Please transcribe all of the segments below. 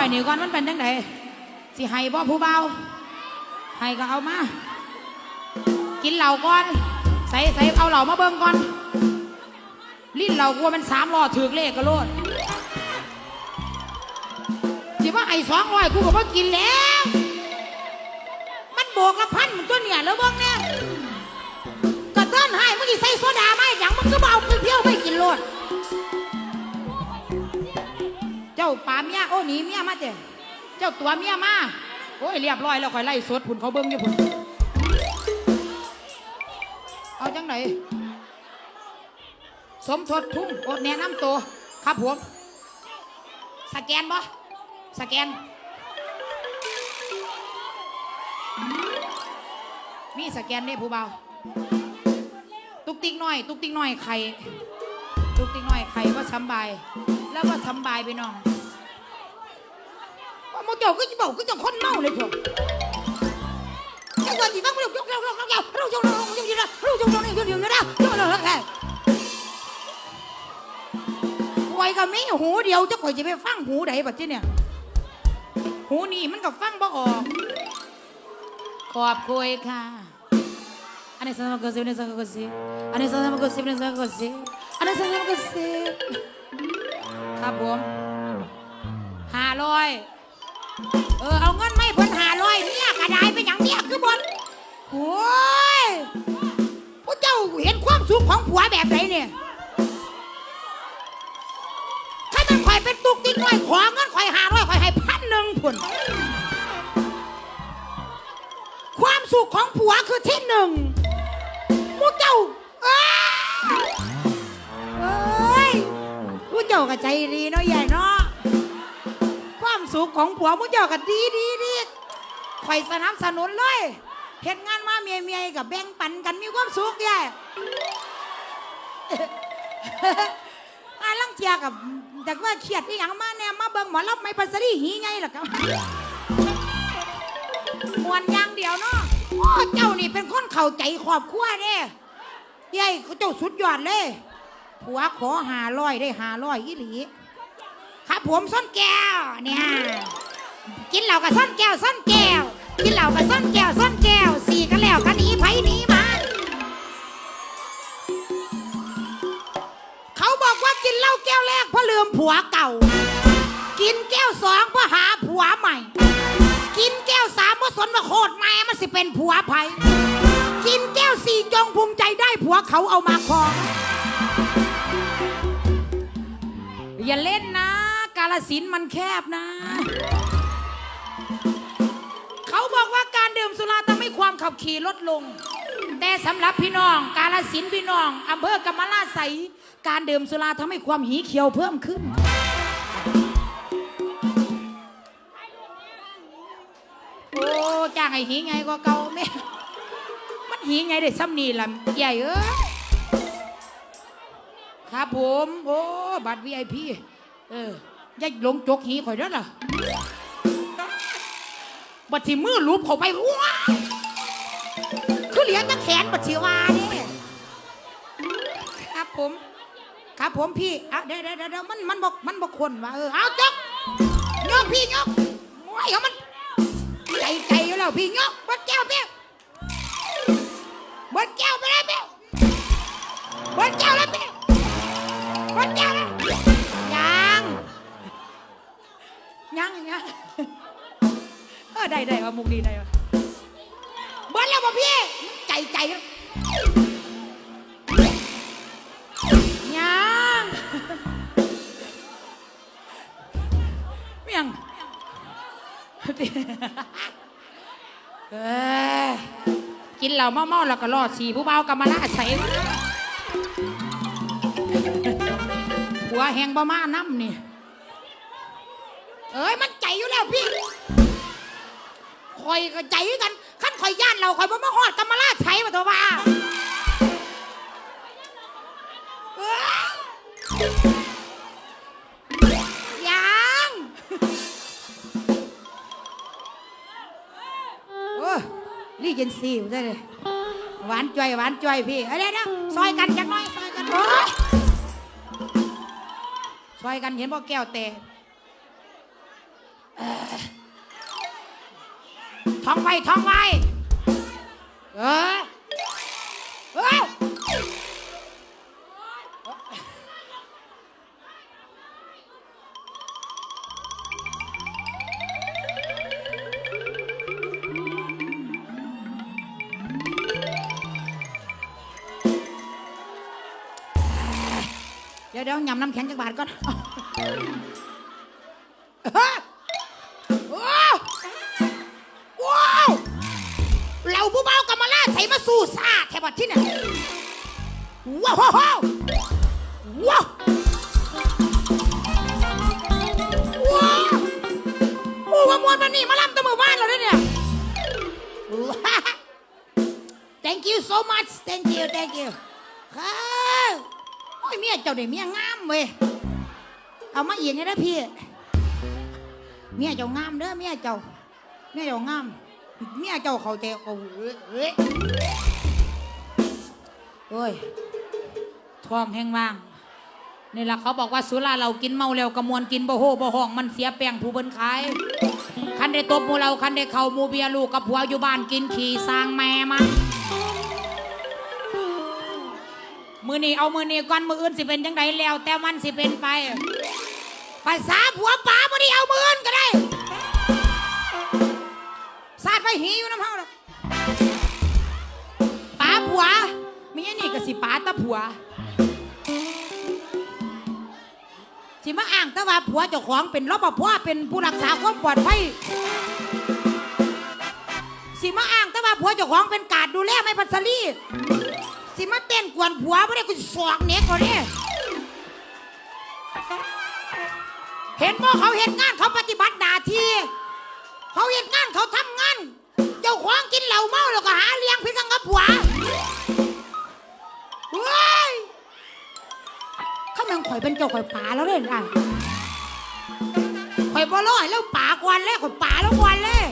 อยนี่ก่อนมันเป็นจังไดสิให้บ่ผู้เบาให้ก็เอามา กินเหล้าก่อนใส่ใส่เอาเหล้ามาเบิ่งก่อน ลิ้นเหล้ากลัวมันสามล้อถือเลขก็โลดสิว่าไอ้สองร้อยกูก็บ่กินแล้ว มันโบกละพันมันตัวเนี่ยแล้วเบิ่งเนี่ยกระเตื้อนให้มึงสิใส่โซดาไหมอย่างมึงก็บ่เอาเพี้ยวไม่กินโลด จ้าป่าเมียโอ้หนีเมียมาเจ้เจ้าตัวเมียมาโอ้ยเรียบร้อยแล้วคอยไล่สดผุนเขาเบิ้งอยู่ผุนเอาจังไหนสมทดทุ่งอดแนะนำตัวครับผมสแกนบ่สแกน มีสแกนได้ผู้เบาตุกติ๊กน้อย ตุกติ๊กน้อยไข่ตุกติ๊กน้อยไข่ว่าสำบาย แล้วก็สำบายไปน้อง โมเจ้าก็จะบอกก็จะคนเมาเลยเถอะแค่ว่าจีบังเรายกเราเราเราเราเราเราเราเราเราเราเราเราเราเราเราเราเราเราไว้ก็มีหูเดียวจะคอยจะไปฟังหูใดบัดที่เนี่ยหูนี่มันก็ฟังบ่ออกขอบคุยค่ะอันนี้สำหรับกสิบอันนี้สำหรับกสิบอันนี้สำหรับกสิบอันนี้สำหรับกสิบอันนี้สำหรับกสิบครับผมห้าร้อยเเออเอาเงินไม่เพิ่นหาร้อยเนี่ยกระไดเป็นอย่างเนี้ยคือบนโอ้ยพวกเจ้าเห็นความสูงของผัวแบบไหนเนี่ยถ้ามันข่อยเป็นตุกติ๊กน้อยขอเงินข่อยหาร้อยข่อยให้พันหนึ่งพุ่นความสุขของผัวคือที่หนึ่งพวกเจ้าเอ้ยเอ้ยพวกเจ้าก็ใจดีเนาะใหญ่เนาะ สุขของผัวพวกเจ้าก็ดีดีดีคอยสนับสนุนเลยเห็นงานมาเมียเมียกับแบ่งปันกันมีความสุขใหญ่งานลังเทียกับจากว่าเครียดที่ยังมาแนมมาเบิ่งหมอลำไม่ปัสสรีหีไงล่ะครับมวนอย่างเดียวเนาะเจ้านี่เป็นคนเข้าใจครอบครัวเด้ยัยเขาเจ้าสุดยอดเลย ผัวขอหาร้อยได้หาร้อยอีหลี ครับผมส้นแก้วเนี่ยกินเหล้ากับส้นแก้วส้นแก้ว กินเหล้ากับส้นแก้วส้นแก้วสี่กันแล้วกันนี้ไผนี้มาเขาบอกว่ากินเหล้าแก้วแรกเพราะลืมผัวเก่า กินแก้วสองเพราะหาผัวใหม่ กินแก้วสามว่าะสนว่าโคตรแม่มันสิเป็นผัวไผกินแก้วสี่จงภูมิใจได้ผัวเขาเอามาครองอย่าเล่นนะาลสินมันแคบนะ เขาบอกว่าการดื่มสุราทำให้ความขับขี่ลดลง แต่สำหรับพี่น้อง กาลสินพี่น้องอำเภอกำมะลาไสการดื่มสุราทำให้ความหีเขียวเพิ่มขึ้น โอ้จ้างไอ้หีไงก็เก่าแม่มันหีไงได้ซ้ำนี่ล่ะใหญ่เอ้ยครับผม โอ้ บัตร VIP เออ อย่าหลงจกหีข่อยเด้อล่ะบัตรที่มือรูปเข้าไปว้ายคือเหลียงตะแขนบัตรชีวาเนี่ยครับผม ครับผมพี่อะเดี๋ยวเดี๋ยวเดี๋ยวมันมันบอกมันบอกคนว่าเออเอาจกยกพี่ยกโอ้ยเอามันใจใจอยู่แล้วพี่ยกบดแก้วเปี้ยวบดแก้วไปเลยเปี้ยวบดแก้วเลยเปี้ยว ได้ได้ว่ามุกดีได้ว่าบดแล้วบ่พี่ใจใจยังเมียงเอ้ยกินเหล้าเมาๆแล้วก็รอดสีผู้เบากำมาลาใส่หัวแหงบ่มาน้ำนี่ เอ้ยมันใจอยู่แล้วพี่ คอยก็ใจกันขั้นคอยย่านเราคอยบ่มาหอดกำมาลาใช้มาตัวว่าเอ้ยยังโอ้รีเจนซีใช่เลยหวานจ่อยหวานจ่อยพี่เอาเดี๋ยวเดี๋ยวซอยกันจักหน่อยซอยกันโอ้ยซอยกันเห็นบ่แก้วแต่เออ ท้องไว้ท้องไว้ เออเออเดี๋ยวเดี๋ยวยำน้ำแข็งจากบาทก่อน ส่มาสู้ซาแทบัดที่เนี่ยว้าวว้าวว้าวว้าวว้าวโอ้ว่ามวนมันนี่มาล่ำตะมือบ้านเราด้วยเนี่ย thank you so much thank you thank you ครับโอ้ยเมียเจ้าเด็เมียงามเว้ยเอามาเอียงไงนะพี่ เมียเจ้างามเด้อเมียเจ้า เมียเจ้างาม เมียเจ้าเขาใจเขาเอ้ยเอ้ยโอ้ยท้องแห้งว่างนี่ล่ะเขาบอกว่าสุราเรากินเมาแล้วกระมวลกินบ่โหบ่ห้องมันเสียแป้งผู้เบิ่นขาย คันได้ตบมูเราคันได้เข่ามูเบียลูกกับผัวอยู่บ้านกินขี่สร้างแม่มันมือนี้เอามือนี้ก่อนมืออื่นสิเป็นจังไดแล้ว แต่มันสิเป็นไปภาษาผัวป๋ามือนี้เอามืออื่นก็ได้ สาดไปหีอยู่น้ำเฮาดอกป๋าผัวมีอันนี้ก็สิป๋าตะผัว สิมาอ้างแต่ว่าผัวเจ้าของเป็นรปภเป็นผู้รักษาความปลอดภัยสิมาอ้างแต่ว่าผัวเจ้าของเป็นการดูแลไม่พัสลีสิมาเต้นกวนผัวไม่ได้กูสิสอกเน็กเขาเนี่ยเห็นบ่เขาเห็นงานเขาปฏิบัติหน้าที่ เขาเห็นงานเขาทำงาน เจ้าของกินเหล้าเมาแล้วก็หาเลี้ยงพี่กังกับผัวเฮ้ยข้ามันข่อยเป็นเจ้าข่อยป่าแล้วเล่นอะข่อยบ่ร้อยแล้วป่ากวนเลยข่อยป่าแล้วกวนเลย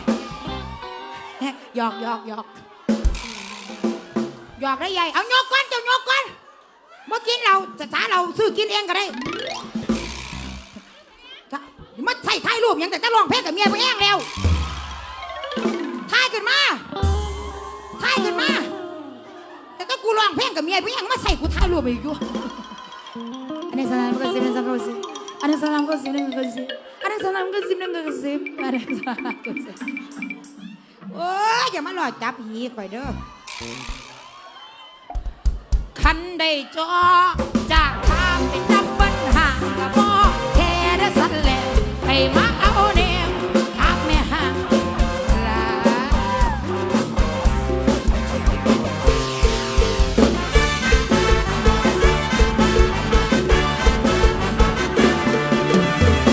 หยอกหยอกหยอกหยอกได้ใหญ่เอาโยกก่อนเจ้าโยกก่อนเมื่อกินเราจะสาเราซื้อกินเองก็ไดู้ปยังแต่จะลองเพลงกับเมียไปแห้งแล้วทายขึ้นมาทายขึ้นมา แต่ถ้ากูลองเพลงกับเมียไปแห้งมาใส่กูทายรูปไปอยู่อันนี้สนามก็สิบอันนี้สนามก็สิบอันนี้สนามก็สิบอันนี้ก็สิบอันนี้สนามก็สิบอันนี้ก็สิบอันนี้สนามก็สิบโอ้ยอย่ามาหลอกจับหีข่อยเด้อคันได้จอจากทางไปจับปัญหากระ